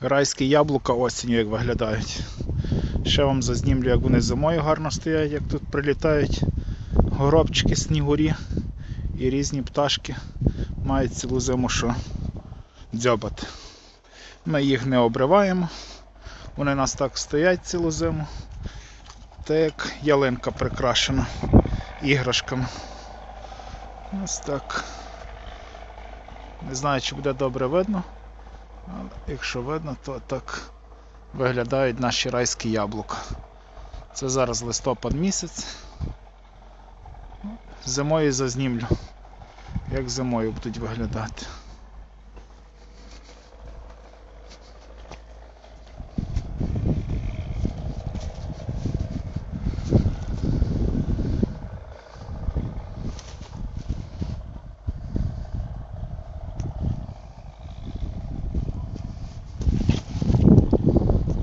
Райські яблука осінню як виглядають. Ще вам зазнімлю, як вони зимою гарно стоять, як тут прилітають горобчики, снігурі і різні пташки мають цілу зиму що дзьобати. Ми їх не обриваємо. Вони у нас так стоять цілу зиму. Та як ялинка прикрашена іграшками. Ось так. Не знаю, чи буде добре видно. Якщо видно, то так виглядають наші райські яблука. Це зараз листопад місяць. Зимою зазнімлю, як зимою будуть виглядати.